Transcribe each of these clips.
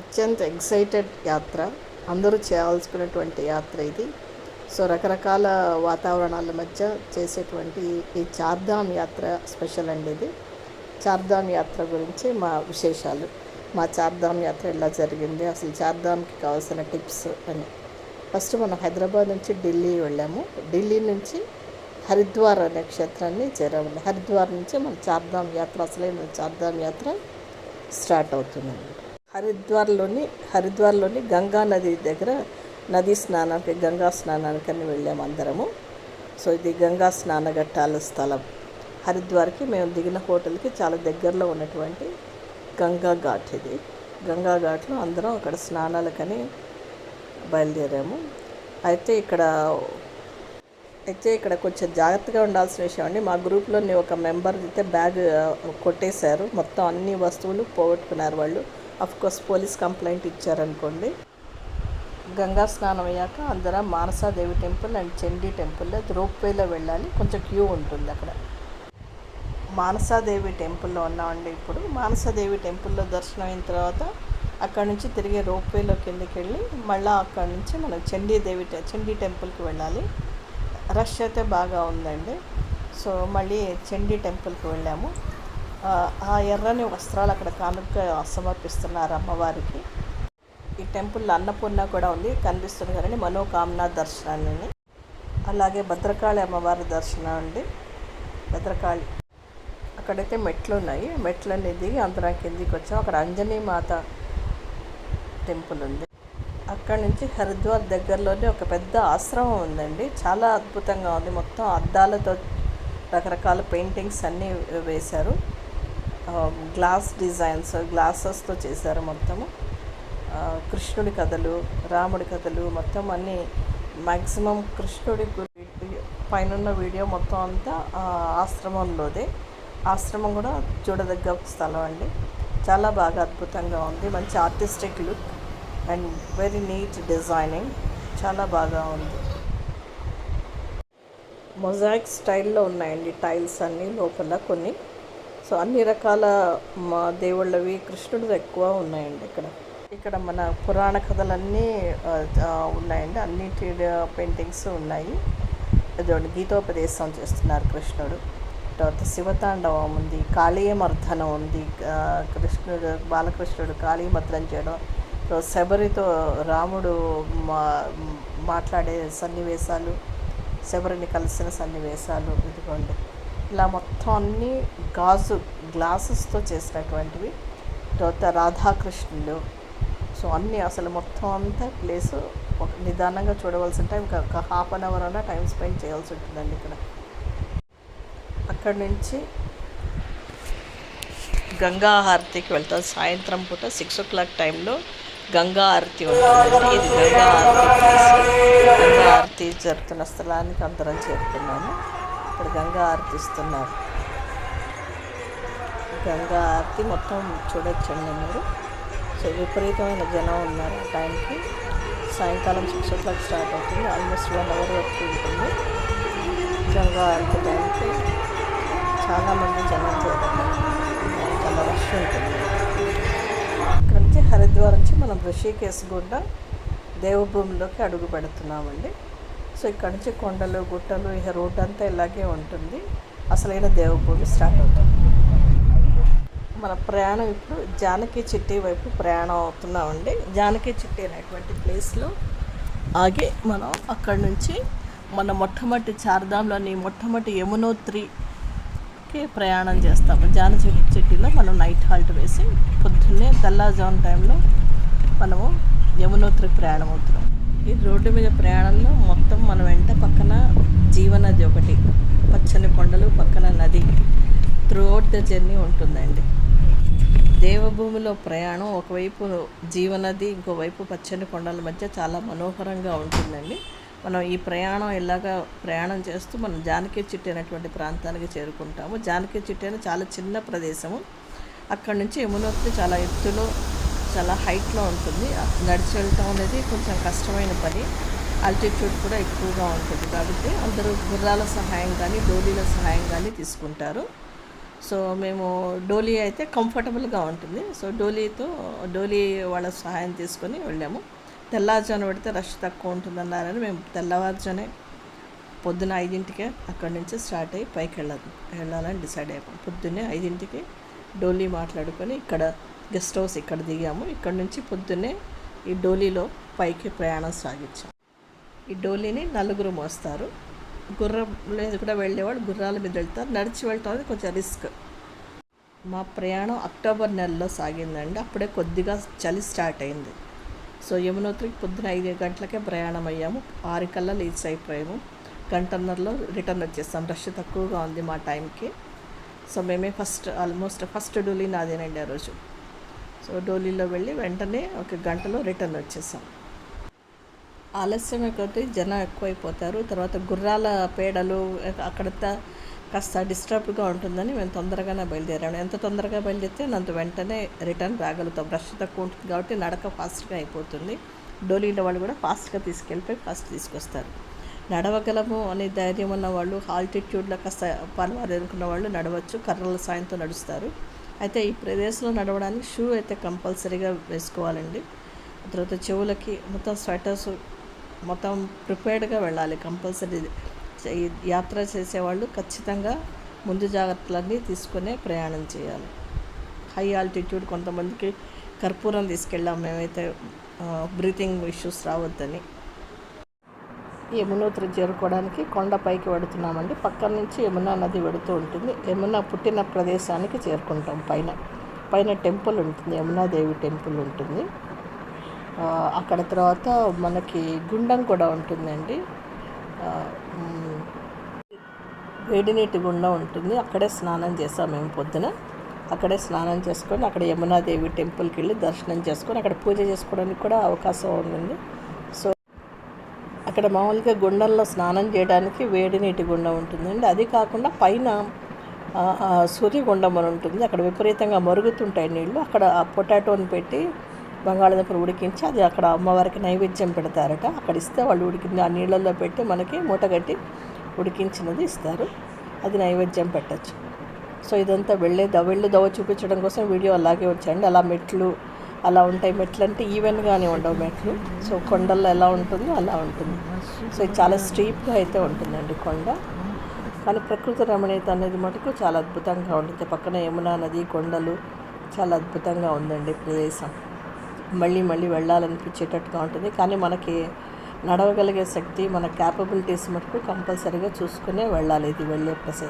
అత్యంత ఎక్సైటెడ్ యాత్ర. అందరూ చేయాల్సుకున్నటువంటి యాత్ర ఇది. సో రకరకాల వాతావరణాల మధ్య చేసేటువంటి ఈ చార్ధామ్ యాత్ర స్పెషల్ అండి ఇది. చార్ధామ్ యాత్ర గురించి మా విశేషాలు. మా చార్ధామ్ యాత్ర ఎలా జరిగింది? అసలు చార్ధామ్కి కావాల్సిన టిప్స్ అని. ఫస్ట్ మనం హైదరాబాద్ నుంచి ఢిల్లీ వెళ్ళాము. ఢిల్లీ నుంచి హరిద్వార్ అనే క్షేత్రాన్ని చేరాము హరిద్వార్ నుంచి మన చార్ధామ్ యాత్ర అసలైన చార్ధామ్ యాత్ర స్టార్ట్ అవుతుందండి. హరిద్వార్లోని హరిద్వార్లోని గంగా నది దగ్గర నదీ స్నానానికి గంగా స్నానానికని వెళ్ళాము అందరము. సో ఇది గంగా స్నానఘట్టాల స్థలం. హరిద్వార్కి మేము దిగిన హోటల్కి చాలా దగ్గరలో ఉన్నటువంటి గంగా ఘాట్ ఇది. గంగా ఘాట్లో అందరం అక్కడ స్నానాలకని బయలుదేరాము. అయితే ఇక్కడ అయితే ఇక్కడ కొంచెం జాగ్రత్తగా ఉండాల్సిన విషయం అండి. మా గ్రూప్లోని ఒక మెంబర్ అయితే బ్యాగ్ కొట్టేశారు. మొత్తం అన్ని వస్తువులు పోగొట్టుకున్నారు వాళ్ళు. కోర్స్ పోలీస్ కంప్లైంట్ ఇచ్చారనుకోండి. గంగా స్నానం అయ్యాక అందరం Mansa Devi temple and Chandi temple రోప్వేలో వెళ్ళాలి. కొంచెం క్యూ ఉంటుంది అక్కడ. మానసాదేవి టెంపుల్లో ఉన్నామండి ఇప్పుడు. మానసాదేవి టెంపుల్లో దర్శనం అయిన తర్వాత అక్కడ నుంచి తిరిగి రోప్వేలో కిందకి వెళ్ళి మళ్ళీ అక్కడ నుంచి మనం చండీదేవి చండీ టెంపుల్కి వెళ్ళాలి. రష్ అయితే బాగా ఉందండి. సో మళ్ళీ చండీ టెంపుల్కి వెళ్ళాము. ఆ, ఎర్రని వస్త్రాలు అక్కడ కానుక సమర్పిస్తున్నారు అమ్మవారికి. ఈ టెంపుల్లో అన్నపూర్ణ కూడా ఉంది కనిపిస్తుంది కదండి మనోకామన దర్శనాన్ని అలాగే భద్రకాళి అమ్మవారి దర్శనం అండి భద్రకాళి. అక్కడైతే మెట్లు ఉన్నాయి మెట్లన్నీ దిగి అందరం కిందికి వచ్చాం. అక్కడ అంజనీ మాత టెంపుల్ ఉంది. అక్కడ నుంచి హరిద్వార్ దగ్గరలోనే ఒక పెద్ద ఆశ్రమం ఉందండి. చాలా అద్భుతంగా ఉంది. మొత్తం అద్దాలతో రకరకాల పెయింటింగ్స్ అన్నీ వేశారు. గ్లాస్ డిజైన్స్ గ్లాసెస్తో చేశారు మొత్తము. కృష్ణుడి కథలు రాముడి కథలు మొత్తం అన్నీ మ్యాక్సిమం కృష్ణుడి గురి పైన వీడియో మొత్తం అంతా ఆశ్రమంలోదే. ఆశ్రమం కూడా చూడదగ్గ స్థలం అండి. చాలా బాగా అద్భుతంగా ఉంది. మంచి artistic look and very neat designing. చాలా బాగా ఉంది. మొజాయిక్ స్టైల్లో ఉన్నాయండి టైల్స్ అన్నీ లోపల కొన్ని. సో అన్ని రకాల మా దేవుళ్ళవి కృష్ణుడు ఎక్కువ ఉన్నాయండి ఇక్కడ. ఇక్కడ మన పురాణ కథలన్నీ ఉన్నాయండి. అన్నిటి పెయింటింగ్స్ ఉన్నాయి. ఇదిగోండి గీతోపదేశం చేస్తున్నారు కృష్ణుడు. తర్వాత శివతాండవం ఉంది కాళీయమర్ధనం ఉంది. కృష్ణుడు బాలకృష్ణుడు కాళీమర్ధనం చేయడం. తర్వాత శబరితో రాముడు మా మాట్లాడే సన్నివేశాలు శబరిని కలిసిన సన్నివేశాలు ఇదిగోండి. ఇలా మొత్తం అన్ని గాజు గ్లాసెస్తో చేసినటువంటివి. తర్వాత రాధాకృష్ణులు. సో అన్నీ అసలు మొత్తం అంతా ప్లేస్ ఒక నిదానంగా చూడవలసి టైం ఒక హాఫ్ అన్ అవర్ అన్న టైం స్పెండ్ చేయాల్సి ఉంటుందండి ఇక్కడ. అక్కడి నుంచి గంగా హారతికి వెళ్తాం. సాయంత్రం పూట సిక్స్ ఓ క్లాక్ టైంలో గంగా హారతి ఉంటుందండి. ఇది గంగా హారతి గంగా హారతి జరుగుతున్న స్థలానికి అందరం చేరుకున్నాము. ఇక్కడ గంగా ఆరతి ఇస్తున్నారు గంగా ఆరతి మొత్తం చూడొచ్చండి మీరు. సో విపరీతమైన జనం ఉన్నారు ఆ టైంకి. సాయంకాలం సిక్స్ ఓ క్లాక్ స్టార్ట్ అవుతుంది. ఆల్మోస్ట్ వన్ అవర్ వరకు ఉంటుంది గంగా ఆరతి టైంకి. చాలామంది జనం చాలా రష్ ఉంటుంది. ఇక్కడ నుంచి హరిద్వార్ నుంచి మనం ఋషికేశ్ గుండా దేవభూమిలోకి అడుగు పెడుతున్నామండి. సో ఇక్కడ నుంచి కొండలు గుట్టలు ఇక రోడ్ అంతా ఇలాగే ఉంటుంది. అసలైన దేవభూమి స్టార్ట్ అవుతుంది. మన ప్రయాణం ఇప్పుడు జానకి చిట్టి వైపు ప్రయాణం అవుతున్నామండి. జానకి చిట్టి అనేటువంటి ప్లేస్లో ఆగి మనం అక్కడి నుంచి మన మొట్టమొదటి చార్ధాంలోని మొట్టమొదటి యమునోత్రికి ప్రయాణం చేస్తాము. జానకి చిట్టిలో మనం నైట్ హాల్ట్ వేసి పొద్దున్నే తెల్లారుజాము టైంలో మనము యమునోత్రి ప్రయాణం అవుతున్నాం. ఈ రోడ్డు మీద ప్రయాణంలో మొత్తం మన వెంట పక్కన జీవనది ఒకటి. పచ్చని కొండలు పక్కన నది. త్రూఅవుట్ ద జర్నీ ఉంటుందండి. దేవభూమిలో ప్రయాణం ఒకవైపు జీవనది ఇంకోవైపు పచ్చని కొండల మధ్య చాలా మనోహరంగా ఉంటుందండి. మనం ఈ ప్రయాణం ఇలాగా ప్రయాణం చేస్తూ మనం జానకి చిట్టి అనేటువంటి ప్రాంతానికి చేరుకుంటాము. జానకి చిట్టి అనేది చాలా చిన్న ప్రదేశము. అక్కడ నుంచి యమునోత్రి చాలా ఎత్తులో చాలా హైట్లో ఉంటుంది. నడిచి వెళ్ళటం అనేది కొంచెం కష్టమైన పని. ఆల్టిట్యూడ్ కూడా ఎక్కువగా ఉంటుంది కాబట్టి అందరూ గుర్రాల సహాయం కానీ డోలీల సహాయం కానీ తీసుకుంటారు. సో మేము డోలీ అయితే కంఫర్టబుల్గా ఉంటుంది. సో డోలీతో డోలీ వాళ్ళ సహాయం తీసుకొని వెళ్ళాము. తెల్లవారుజాను పెడితే రష్ తక్కువ ఉంటుందన్నారని మేము తెల్లవారుజానే పొద్దున ఐదింటికే అక్కడి నుంచి స్టార్ట్ అయ్యి పైకి వెళ్ళాలి వెళ్ళాలని డిసైడ్ అయ్యాము. పొద్దున్నే ఐదింటికి డోలీ మాట్లాడుకొని ఇక్కడ గెస్ట్ హౌస్ ఇక్కడ దిగాము. ఇక్కడ నుంచి పొద్దున్నే ఈ డోలీలో పైకి ప్రయాణం సాగించాం. ఈ డోలీని నలుగురు మోస్తారు. గుర్రం లేదు కూడా వెళ్ళేవాళ్ళు గుర్రాల మీద వెళ్తారు. నడిచి వెళ్ళటం అనేది కొంచెం రిస్క్. మా ప్రయాణం అక్టోబర్ నెలలో సాగిందండి. అప్పుడే కొద్దిగా చలి స్టార్ట్ అయింది. సో యమునోత్రికి పొద్దున ఐదు గంటలకే ప్రయాణం అయ్యాము. ఆరు కల్లా లీచ్ అయిపోయాము. గంటన్నరలో రిటర్న్ వచ్చేస్తాం రష్ తక్కువగా ఉంది మా టైంకి. సో మేమే ఫస్ట్ ఆల్మోస్ట్ ఫస్ట్ డూలీ నాదేనండి ఆ రోజు. సో డోలీలో వెళ్ళి వెంటనే ఒక గంటలో రిటర్న్ వచ్చేసాం. ఆలస్యం కొద్దీ జనం ఎక్కువైపోతారు. తర్వాత గుర్రాల పేడలు అక్కడ కాస్త డిస్టర్బ్గా ఉంటుందని మేము తొందరగానే బయలుదేరాము. ఎంత తొందరగా బయలుదేరితే అంత వెంటనే రిటర్న్ రాగలుగుతాం. రష్ తక్కువ ఉంటుంది కాబట్టి నడక ఫాస్ట్గా అయిపోతుంది. డోలీలో వాళ్ళు కూడా ఫాస్ట్గా తీసుకెళ్ళిపోయి ఫాస్ట్ తీసుకొస్తారు. నడవగలము అనే ధైర్యం ఉన్న వాళ్ళు ఆల్టిట్యూడ్లో కాస్త పర్వాలేదు అనుకున్న వాళ్ళు నడవచ్చు. కర్రల సాయంతో నడుస్తారు. అయితే ఈ ప్రదేశంలో నడవడానికి షూ అయితే కంపల్సరీగా వేసుకోవాలండి. తర్వాత చెవులకి మొత్తం స్వెటర్స్ మొత్తం ప్రిపేర్డ్గా వెళ్ళాలి కంపల్సరీ. యాత్ర చేసేవాళ్ళు ఖచ్చితంగా ముందు జాగ్రత్తలన్నీ తీసుకునే ప్రయాణం చేయాలి. హై ఆల్టిట్యూడ్ కొంతమందికి కర్పూరం తీసుకెళ్ళాం మేమైతే బ్రీతింగ్ ఇష్యూస్ రావద్దని. యమునోత్రి చేరుకోవడానికి కొండపైకి వెడుతున్నామండి పక్కన నుంచి యమునా నది వెడుతూ ఉంటుంది. యమున పుట్టిన ప్రదేశానికి చేరుకుంటాం పైన. పైన టెంపుల్ ఉంటుంది. యమునాదేవి టెంపుల్ ఉంటుంది. అక్కడ తర్వాత మనకి గుండం కూడా ఉంటుందండి. వేడినీటి గుండం ఉంటుంది. అక్కడే స్నానం చేసాం మేము పొద్దున. అక్కడే స్నానం చేసుకొని అక్కడ యమునాదేవి టెంపుల్కి వెళ్ళి దర్శనం చేసుకొని అక్కడ పూజ చేసుకోవడానికి కూడా అవకాశం ఉందండి. అక్కడ మామూలుగా గుండంలో స్నానం చేయడానికి వేడి నీటి గుండం ఉంటుందండి. అది కాకుండా పైన సూర్యగుండం అని ఉంటుంది. అక్కడ విపరీతంగా మరుగుతుంటాయి నీళ్ళు అక్కడ ఆ పొటాటోని పెట్టి బంగాళాదుంపలు ఉడికించి అది అక్కడ అమ్మవారికి నైవేద్యం పెడతారట. అక్కడ ఇస్తే వాళ్ళు ఉడికింది ఆ నీళ్ళల్లో పెట్టి మనకి మూటగట్టి ఉడికించినది ఇస్తారు. అది నైవేద్యం పెట్టచ్చు. సో ఇదంతా వెళ్ళే ద దవ చూపించడం కోసం వీడియో అలాగే వచ్చండి అలా మెట్లు అలా ఉంటాయి మెట్లు అంటే ఈవెన్గానే ఉండవు మెట్లు. సో కొండల్లో ఎలా ఉంటుందో అలా ఉంటుంది. సో ఇది చాలా స్టీప్గా అయితే ఉంటుందండి కొండ. కానీ ప్రకృతి రమణీయత అనేది మటుకు చాలా అద్భుతంగా ఉంటుంది. పక్కన యమునా నది కొండలు చాలా అద్భుతంగా ఉందండి ప్రదేశం. మళ్ళీ మళ్ళీ వెళ్ళాలనిపించేటట్టుగా ఉంటుంది. కానీ మనకి నడవగలిగే శక్తి మన క్యాపబిలిటీస్ మటుకు కంపల్సరీగా చూసుకునే వెళ్ళాలి. ఇది వెళ్ళే ప్రసే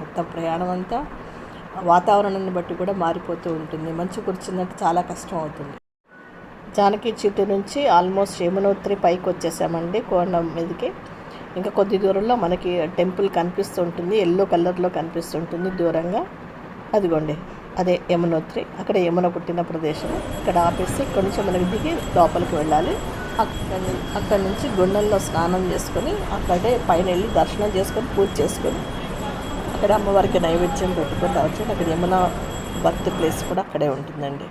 మొత్తం ప్రయాణం అంతా. వాతావరణాన్ని బట్టి కూడా మారిపోతూ ఉంటుంది. మంచు కురిచిందంటే చాలా కష్టం అవుతుంది. జానకి చిట్టు నుంచి ఆల్మోస్ట్ యమునోత్రి పైకి వచ్చేసామండి కొండ మీదకి. ఇంకా కొద్ది దూరంలో మనకి టెంపుల్ కనిపిస్తుంటుంది. ఎల్లో కలర్లో కనిపిస్తుంటుంది దూరంగా. అదిగోండి అదే యమునోత్రి. అక్కడ యమున పుట్టిన ప్రదేశం. ఇక్కడ ఆపేసి ఇక్కడ నుంచి మనకి దిగి లోపలికి వెళ్ళాలి. అక్కడ అక్కడి నుంచి గుండంలో స్నానం చేసుకొని అక్కడే పైన వెళ్ళి దర్శనం చేసుకొని పూజ చేసుకొని అక్కడ అమ్మవారికి నైవేద్యం పెట్టుకొని రావచ్చు. అక్కడ యమున బర్త్ ప్లేస్ కూడా అక్కడే ఉంటుందండి.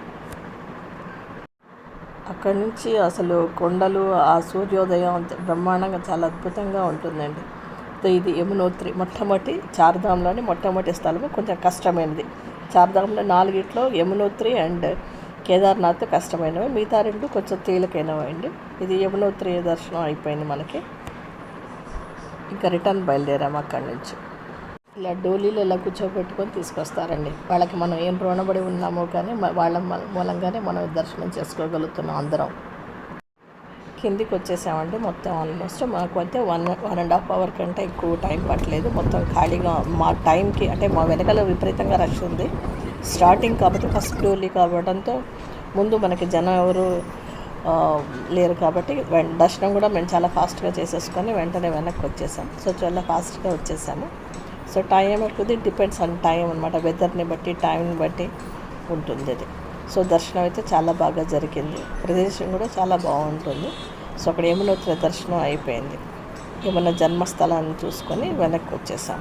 అక్కడి నుంచి అసలు కొండలు ఆ సూర్యోదయం బ్రహ్మాండంగా చాలా అద్భుతంగా ఉంటుందండి. సో ఇది యమునోత్రి మొట్టమొదటి చార్ధాంలోని మొట్టమొదటి స్థలము. కొంచెం కష్టమైనది. చార్ధాంలో నాలుగిట్లో యమునోత్రి అండ్ కేదార్నాథ్ కష్టమైనవి. మిగతా రెండు కొంచెం తేలికైనవి అండి. ఇది యమునోత్రి దర్శనం అయిపోయింది మనకి. ఇంకా రిటర్న్ బయలుదేరాము అక్కడి నుంచి. ఇలా డోలీలో ఇలా కూర్చోబెట్టుకొని తీసుకొస్తారండి. వాళ్ళకి మనం ఏం రుణపడి ఉన్నామో కానీ వాళ్ళ మూలంగానే మనం దర్శనం చేసుకోగలుగుతున్నాం అందరం. కిందికి వచ్చేసామండి మొత్తం ఆల్మోస్ట్. మాకు అయితే one one and half hour కంటే ఎక్కువ టైం పట్టలేదు. మొత్తం ఖాళీగా మా టైంకి అంటే మా వెనకాల విపరీతంగా రష్ ఉంది. స్టార్టింగ్ కాబట్టి ఫస్ట్ డోలీ కావడంతో ముందు మనకి జనం ఎవరు లేరు కాబట్టి వెం- దర్శనం కూడా మేము చాలా ఫాస్ట్గా చేసేసుకొని వెంటనే వెనక్కి వచ్చేసాం సో చాలా ఫాస్ట్గా వచ్చేసాము. సో టైం ఎక్కువ డిపెండ్స్ ఆన్ టైం అనమాట వెదర్ని బట్టి టైంని బట్టి ఉంటుంది అది. సో దర్శనం అయితే చాలా బాగా జరిగింది. ప్రదేశం కూడా చాలా బాగుంటుంది. సో అక్కడ యమునోత్ర దర్శనం అయిపోయింది. ఏమన్నా జన్మస్థలాన్ని చూసుకొని వెనక్కి వచ్చేసాం.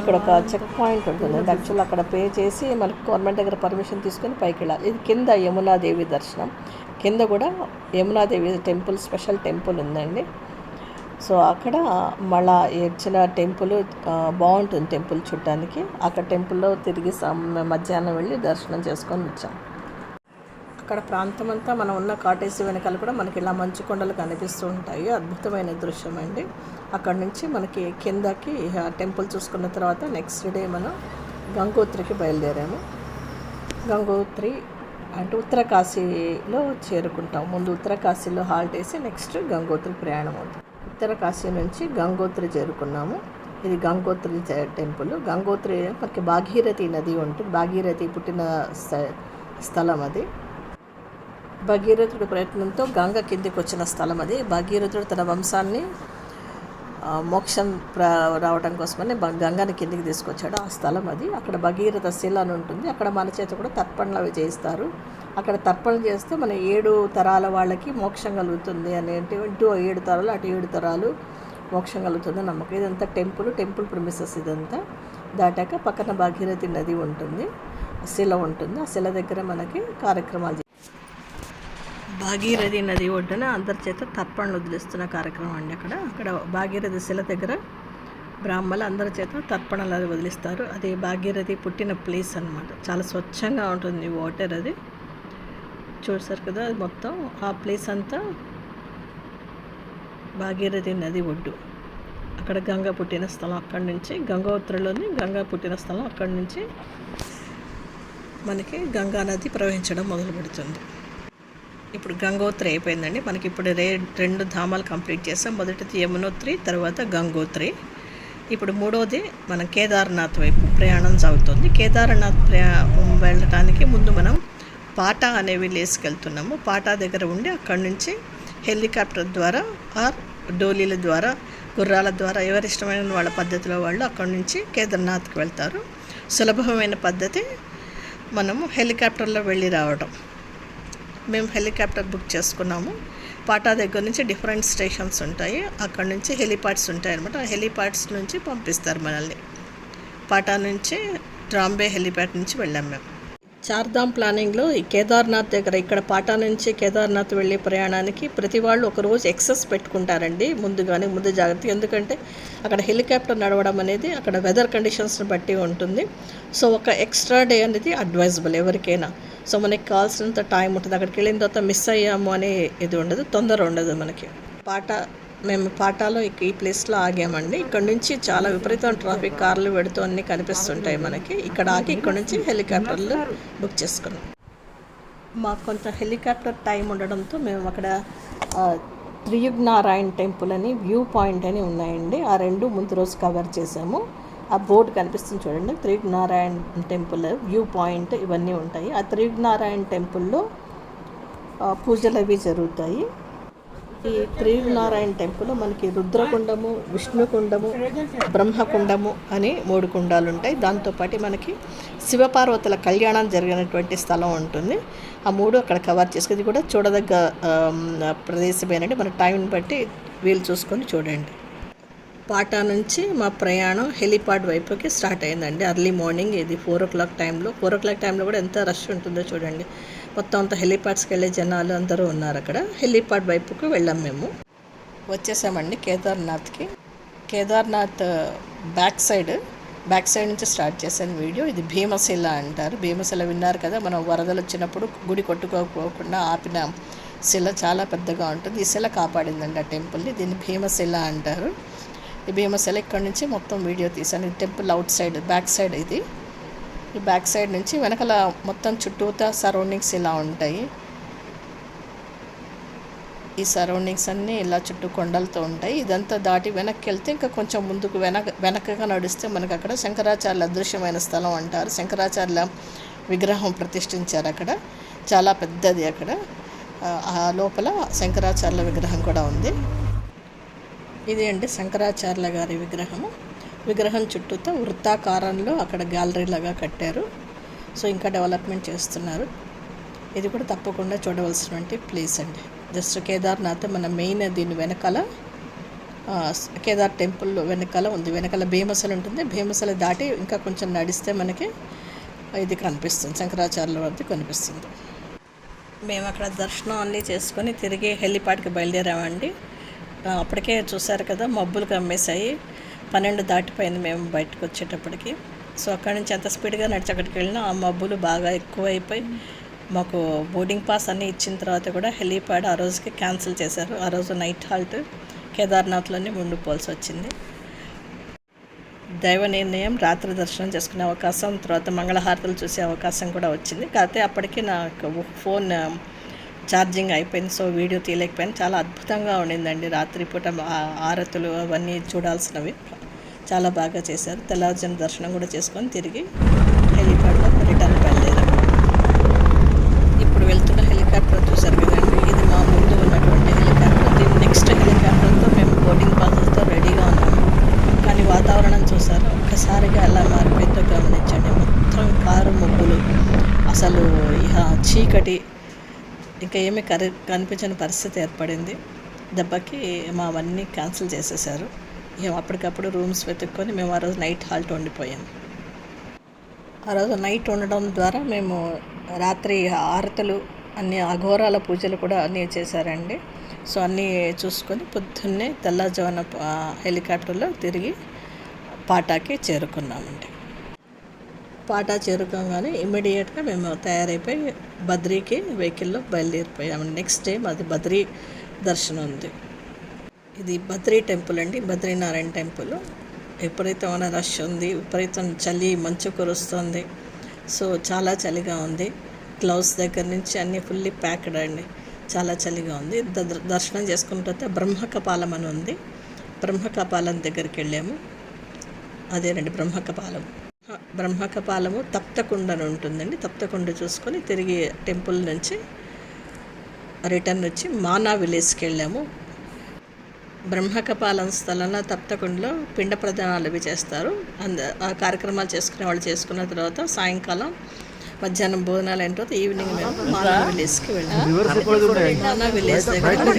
ఇక్కడ ఒక చెక్ పాయింట్ ఉంటుంది. యాక్చువల్ అక్కడ పే చేసి మనకి గవర్నమెంట్ దగ్గర పర్మిషన్ తీసుకొని పైకి వెళ్ళాలి. ఇది కింద యమునాదేవి దర్శనం. కింద కూడా యమునాదేవి టెంపుల్ స్పెషల్ టెంపుల్ ఉందండి. సో అక్కడ మళ్ళా ఏడ్చిన టెంపుల్ బాగుంటుంది టెంపుల్ చూడటానికి అక్కడ టెంపుల్లో తిరిగి మధ్యాహ్నం వెళ్ళి దర్శనం చేసుకొని వచ్చాం. అక్కడ ప్రాంతం అంతా మనం ఉన్న కాటేజ్ వెనకాల కూడా మనకి ఇలా మంచు కొండలు కనిపిస్తూ ఉంటాయి. అద్భుతమైన దృశ్యం అండి. అక్కడ నుంచి మనకి కిందకి టెంపుల్ చూసుకున్న తర్వాత నెక్స్ట్ డే మనం గంగోత్రికి బయలుదేరాము. గంగోత్రి అంటే ఉత్తరకాశీలో చేరుకుంటాం. ముందు ఉత్తరకాశీలో హాల్ట్ వేసి నెక్స్ట్ గంగోత్రి ప్రయాణం అవుతుంది. ఉత్తరకాశీ నుంచి గంగోత్రి చేరుకున్నాము. ఇది గంగోత్రి టెంపుల్. గంగోత్రి మనకి భాగీరథి నది ఉంటుంది. భాగీరథి పుట్టిన స్థ- స్థలం అది. భగీరథుడి ప్రయత్నంతో గంగ కిందికి వచ్చిన స్థలం అది. భగీరథుడు తన వంశాన్ని మోక్షం రావడం కోసమని గంగని కిందికి తీసుకొచ్చాడు. ఆ స్థలం అది. అక్కడ భగీరథ శిల అని ఉంటుంది. అక్కడ మన చేత కూడా తర్పణలు అవి చేయిస్తారు. అక్కడ తర్పణలు చేస్తే మన ఏడు తరాల వాళ్ళకి మోక్షం కలుగుతుంది అనేటి ఇటు ఏడు తరాలు అటు ఏడు తరాలు మోక్షం కలుగుతుంది నమ్మకం. ఇదంతా టెంపుల్ టెంపుల్ ప్రిమిసెస్ ఇదంతా దాటాక పక్కన భాగీరథి నది ఉంటుంది. శిల ఉంటుంది. ఆ శిల దగ్గర మనకి కార్యక్రమాలు భాగీరథి నది ఒడ్డున అందరి చేత తర్పణలు వదిలిస్తున్న కార్యక్రమం అండి అక్కడ. అక్కడ భాగీరథి శిల దగ్గర బ్రాహ్మణులు అందరి చేత తర్పణలు అది వదిలిస్తారు. అది భాగీరథి పుట్టిన ప్లేస్ అన్నమాట. చాలా స్వచ్ఛంగా ఉంటుంది వాటర్ అది. చూసారు కదా అది మొత్తం. ఆ ప్లేస్ అంతా భాగీరథి నది ఒడ్డు. అక్కడ గంగ పుట్టిన స్థలం అక్కడి నుంచి గంగోత్రలోని గంగా పుట్టిన స్థలం అక్కడి నుంచి మనకి గంగా నది ప్రవహించడం మొదలు పెడుతుంది ఇప్పుడు గంగోత్రి అయిపోయిందండి. మనకి ఇప్పుడు రే రెండు ధామాలు కంప్లీట్ చేస్తాం. మొదటిది యమునోత్రి తర్వాత గంగోత్రి. ఇప్పుడు మూడోది మనం కేదార్నాథ్ వైపు ప్రయాణం సాగుతుంది. కేదార్నాథ్ ప్రయా వెళ్ళటానికి ముందు మనం పాటా అనే విలేజ్కి వెళ్తున్నాము పాటా దగ్గర ఉండి అక్కడి నుంచి హెలికాప్టర్ ద్వారా ఆర్ డోలీల ద్వారా గుర్రాల ద్వారా ఎవరిష్టమైన వాళ్ళ పద్ధతిలో వాళ్ళు అక్కడి నుంచి కేదార్నాథ్కి వెళ్తారు. సులభమైన పద్ధతి మనము హెలికాప్టర్లో వెళ్ళి రావడం మేము హెలికాప్టర్ బుక్ చేసుకున్నాము. పాటా దగ్గర నుంచి డిఫరెంట్ స్టేషన్స్ ఉంటాయి. అక్కడ నుంచి హెలిపాడ్స్ ఉంటాయి అనమాట ఆ హెలిపాడ్స్ నుంచి పంపిస్తారు మనల్ని. పాటా నుంచి ట్రాంబే హెలిప్యాడ్ నుంచి వెళ్ళాం మేము. చార్ధామ్ ప్లానింగ్లో ఈ కేదార్నాథ్ దగ్గర ఇక్కడ పాటా నుంచి కేదార్నాథ్ వెళ్ళే ప్రయాణానికి ప్రతి వాళ్ళు ఒక రోజు ఎక్సెస్ పెట్టుకుంటారండి. ముందుగానే ముందు జాగ్రత్త. ఎందుకంటే అక్కడ హెలికాప్టర్ నడవడం అనేది అక్కడ వెదర్ కండిషన్స్ని బట్టి ఉంటుంది. సో ఒక ఎక్స్ట్రా డే అనేది అడ్వైజబుల్ ఎవరికైనా. సో మనకి కావాల్సినంత టైం ఉంటుంది. అక్కడికి వెళ్ళిన తర్వాత మిస్ అయ్యాము అనే ఇది ఉండదు. తొందర ఉండదు మనకి. పాట మేము పాటాలో ఈ ప్లేస్లో ఆగామండి. ఇక్కడ నుంచి చాలా విపరీతం ట్రాఫిక్ కార్లు పెడుతూ అన్నీ కనిపిస్తుంటాయి మనకి. ఇక్కడ ఆగి ఇక్కడ నుంచి హెలికాప్టర్లు బుక్ చేసుకున్నాం. మాకు కొంత హెలికాప్టర్ టైం ఉండడంతో మేము అక్కడ ఆ, త్రియుగ్ టెంపుల్ అని వ్యూ పాయింట్ అని ఉన్నాయండి. ఆ రెండు ముందు రోజు కవర్ చేసాము ఆ బోర్డు కనిపిస్తుంది చూడండి. త్రిగ్నారాయణ టెంపుల్ వ్యూ పాయింట్ ఇవన్నీ ఉంటాయి. ఆ త్రిగునారాయణ టెంపుల్లో పూజలు అవి జరుగుతాయి. ఈ త్రినారాయణ టెంపుల్ మనకి రుద్రకుండము విష్ణుకుండము బ్రహ్మకుండము అని మూడు కుండాలు ఉంటాయి. దాంతోపాటు మనకి శివపార్వతుల కళ్యాణం జరిగినటువంటి స్థలం ఉంటుంది. ఆ మూడు అక్కడ కవర్ చేసుకుని కూడా చూడదగ్గ ప్రదేశమేనండి. మన టైంని బట్టి వీలు చూసుకొని చూడండి. పాటా నుంచి మా ప్రయాణం హెలిపాడ్ వైపుకి స్టార్ట్ అయిందండి అర్లీ మార్నింగ్ ఇది ఫోర్ ఓ క్లాక్ టైంలో ఫోర్ ఓ క్లాక్ టైంలో కూడా ఎంత రష్ ఉంటుందో చూడండి. మొత్తం అంతా హెలిపాడ్స్కి వెళ్ళే జనాలు అందరూ ఉన్నారు అక్కడ. హెలిపాడ్ వైపుకు వెళ్ళాం మేము. వచ్చేసామండి కేదార్నాథ్కి. Kedarnath back side back side నుంచి స్టార్ట్ చేశాను వీడియో. ఇది భీమశిల అంటారు. భీమశిల విన్నారు కదా మనం వరదలు వచ్చినప్పుడు గుడి కొట్టుకోకుండా ఆపిన శిల చాలా పెద్దగా ఉంటుంది. ఈ శిల కాపాడిందండి ఆ టెంపుల్ని దీన్ని భీమశిల అంటారు. భీమశిల ఇక్కడ నుంచి మొత్తం వీడియో తీశాను. Temple outside back side ఇది. ఈ బ్యాక్ సైడ్ నుంచి వెనకాల మొత్తం చుట్టూతా సరౌండింగ్స్ ఇలా ఉంటాయి. ఈ సరౌండింగ్స్ అన్నీ ఇలా చుట్టూ కొండలతో ఉంటాయి. ఇదంతా దాటి వెనక్కి వెళ్తే ఇంకా కొంచెం ముందుకు వెనక వెనకగా నడిస్తే మనకు అక్కడ శంకరాచార్యుల అదృశ్యమైన స్థలం అంటారు. శంకరాచార్యుల విగ్రహం ప్రతిష్ఠించారు అక్కడ. చాలా పెద్దది అక్కడ. ఆ లోపల శంకరాచార్యుల విగ్రహం కూడా ఉంది. ఇది అండి శంకరాచార్యుల గారి విగ్రహము. విగ్రహం చుట్టూతో వృత్తాకారంలో అక్కడ గ్యాలరీ లాగా కట్టారు. సో ఇంకా డెవలప్మెంట్ చేస్తున్నారు. ఇది కూడా తప్పకుండా చూడవలసినటువంటి ప్లేస్ అండి. జస్ట్ కేదార్నాథ్ మన మెయిన్ దీని వెనకాల కేదార్ టెంపుల్ వెనకాల ఉంది. వెనకాల భీమసలు ఉంటుంది. భీమసల దాటి ఇంకా కొంచెం నడిస్తే మనకి ఇది కనిపిస్తుంది. శంకరాచార్యుల వారిది కనిపిస్తుంది. మేము అక్కడ దర్శనం అన్నీ చేసుకొని తిరిగి హెలిపాడ్కి బయలుదేరామండి. అప్పటికే చూసారు కదా మబ్బులు కమ్మేశాయి. పన్నెండు దాటిపోయింది మేము బయటకు వచ్చేటప్పటికి సో అక్కడి నుంచి ఎంత స్పీడ్గా నడిచి అక్కడికి వెళ్ళినా ఆ మబ్బులు బాగా ఎక్కువైపోయి మాకు బోర్డింగ్ పాస్ అన్నీ ఇచ్చిన తర్వాత కూడా హెలీప్యాడ్ ఆ రోజుకి క్యాన్సిల్ చేశారు. ఆ రోజు నైట్ హాల్ట్ కేదార్నాథ్లోనే ఉండిపోవాల్సి వచ్చింది. దైవ నిర్ణయం రాత్రి దర్శనం చేసుకునే అవకాశం తర్వాత మంగళహారతులు చూసే అవకాశం కూడా వచ్చింది. కాకపోతే అప్పటికి నాకు ఫోన్ ఛార్జింగ్ అయిపోయింది. సో వీడియో తీయలేకపోయాను. చాలా అద్భుతంగా ఉండిందండి రాత్రిపూట ఆరతులు అవన్నీ చూడాల్సినవి. చాలా బాగా చేశారు. తెల్లవారుజాము దర్శనం కూడా చేసుకొని తిరిగి హెలిప్యాడ్లో రిటర్న్ బయలుదేరాం ఇప్పుడు వెళ్తున్న హెలికాప్టర్ చూసారు కదండి ఇది మా ముందు ఉన్నటువంటి హెలికాప్టర్ దీని నెక్స్ట్ హెలికాప్టర్తో మేము బోర్డింగ్ పాసెస్తో రెడీగా ఉన్నాము కానీ వాతావరణం చూసారు ఒక్కసారిగా ఎలా మారిపోయిందో గమనించండి మొత్తం కారు మబ్బులు అసలు ఇహ చీకటి ఇంకా ఏమీ కరి కనిపించని పరిస్థితి ఏర్పడింది. దెబ్బకి మా అవన్నీ క్యాన్సిల్ చేసేసారు. మేము అప్పటికప్పుడు రూమ్స్ వెతుక్కొని మేము ఆ రోజు నైట్ హాల్ట్ ఉండిపోయాము ఆ రోజు నైట్ ఉండడం ద్వారా మేము రాత్రి ఆరతలు అన్ని అఘోరాల పూజలు కూడా అన్నీ చేశారండి. సో అన్నీ చూసుకొని పొద్దున్నే తెల్లజవన హెలికాప్టర్లో తిరిగి పాటాకి చేరుకున్నామండి. పాటా చేరుకోగానే ఇమ్మీడియట్గా మేము తయారైపోయి బద్రీకి వెహికల్లో బయలుదేరిపోయాము నెక్స్ట్ డే మాది బద్రీ దర్శనం ఉంది. ఇది బద్రీ టెంపుల్ అండి. బద్రీనారాయణ టెంపుల్. విపరీతమైన రష్ ఉంది. విపరీతం చలి మంచు కురుస్తుంది. సో చాలా చలిగా ఉంది. గ్లౌస్ దగ్గర నుంచి అన్నీ ఫుల్లీ ప్యాక్డ్ అండి. చాలా చలిగా ఉంది. దర్శనం చేసుకున్న తర్వాత బ్రహ్మకపాలం అని ఉంది. బ్రహ్మకపాలం దగ్గరికి వెళ్ళాము. అదేనండి బ్రహ్మకపాలం. బ్రహ్మకపాలము తప్తకుండ అని ఉంటుందండి తప్తకుండ చూసుకొని తిరిగి టెంపుల్ నుంచి రిటర్న్ వచ్చి మానా విలేజ్కి వెళ్ళాము బ్రహ్మకపాలం స్థలంలో తప్తకుండలో పిండ ప్రదానాలు అవి చేస్తారు. అంద ఆ కార్యక్రమాలు చేసుకునే వాళ్ళు చేసుకున్న తర్వాత సాయంకాలం మధ్యాహ్నం భోజనాలు అయిన తర్వాత ఈవినింగ్ మేము మానా విలేజ్కి వెళ్ళాము మానా విలేజ్ దగ్గర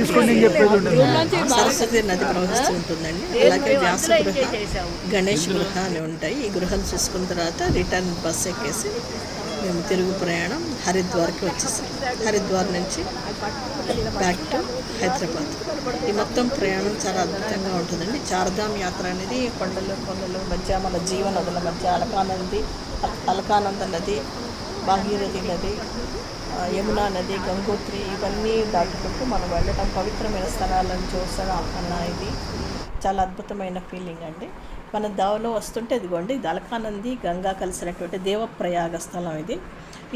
సరస్వతి నది ప్రవహిస్తూ ఉంటుందండి. అలాగే వ్యాస గృహ గణేష్ గృహ అని ఉంటాయి. ఈ గృహాలు చూసుకున్న తర్వాత రిటర్న్ బస్ ఎక్కేసి మేము తిరుగు ప్రయాణం హరిద్వార్కి వచ్చేసాం. హరిద్వార్ నుంచి బ్యాక్ టు హైదరాబాద్. ఈ మొత్తం ప్రయాణం చాలా అద్భుతంగా ఉంటుందండి. చార్ధామ్ యాత్ర అనేది కొండలు కొండల మధ్య మన జీవనదుల మధ్య అలకానంది అలకానంద నది భాగీరథి నది యమునా నది గంగోత్రి ఇవన్నీ దాటుకుంటూ మనం వెళ్ళటం పవిత్రమైన స్థలాలను చూస్తాం అన్న ఇది. చాలా అద్భుతమైన ఫీలింగ్ అండి. మన దావలో వస్తుంటే ఇదిగోండి దళకానంది గంగా కలిసినటువంటి దేవప్రయాగ స్థలం ఇది.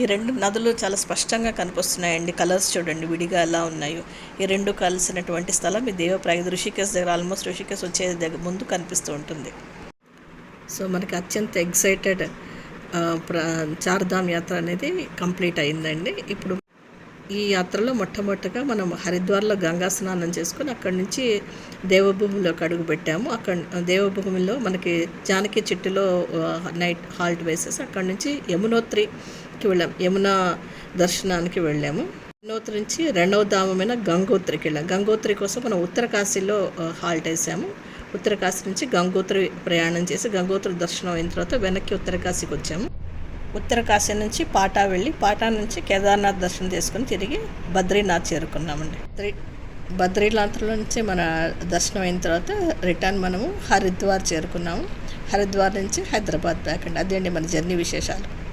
ఈ రెండు నదులు చాలా స్పష్టంగా కనిపిస్తున్నాయండి. కలర్స్ చూడండి విడిగా ఎలా ఉన్నాయో. ఈ రెండు కలిసినటువంటి స్థలం ఈ దేవప్రయాగ ఋషికేశ్ దగ్గర ఆల్మోస్ట్ ఋషికేశ్ వచ్చే దగ్గర ముందు కనిపిస్తూ ఉంటుంది. సో మనకి అత్యంత ఎక్సైటెడ్ చార్ధామ్ యాత్ర అనేది కంప్లీట్ అయిందండి. ఇప్పుడు ఈ యాత్రలో మొట్టమొదటిగా మనం హరిద్వార్లో గంగా స్నానం చేసుకుని అక్కడి నుంచి దేవభూమిలోకి అడుగు పెట్టాము. అక్కడ దేవభూమిలో మనకి జానకి చెట్టులో నైట్ హాల్ట్ వేసేసి అక్కడి నుంచి యమునోత్రికి వెళ్ళాం. యమున దర్శనానికి వెళ్ళాము. యమునోత్రి నుంచి రెండవ ధామమైన గంగోత్రికి వెళ్ళాం. గంగోత్రి కోసం మనం ఉత్తరకాశీలో హాల్ట్ వేసాము. ఉత్తరకాశి నుంచి గంగోత్రి ప్రయాణం చేసి గంగోత్రి దర్శనం అయిన తర్వాత వెనక్కి ఉత్తరకాశికి వచ్చాము. ఉత్తరకాశీ నుంచి పాటా వెళ్ళి పాటా నుంచి కేదార్నాథ్ దర్శనం చేసుకొని తిరిగి బద్రీనాథ్ చేరుకున్నామండి. బద్రీ బద్రీనాథ్లో నుంచి మన దర్శనం అయిన తర్వాత రిటర్న్ మనము హరిద్వార్ చేరుకున్నాము. హరిద్వార్ నుంచి హైదరాబాద్ బ్యాక్ అండి. అదే అండి మన జర్నీ విశేషాలు?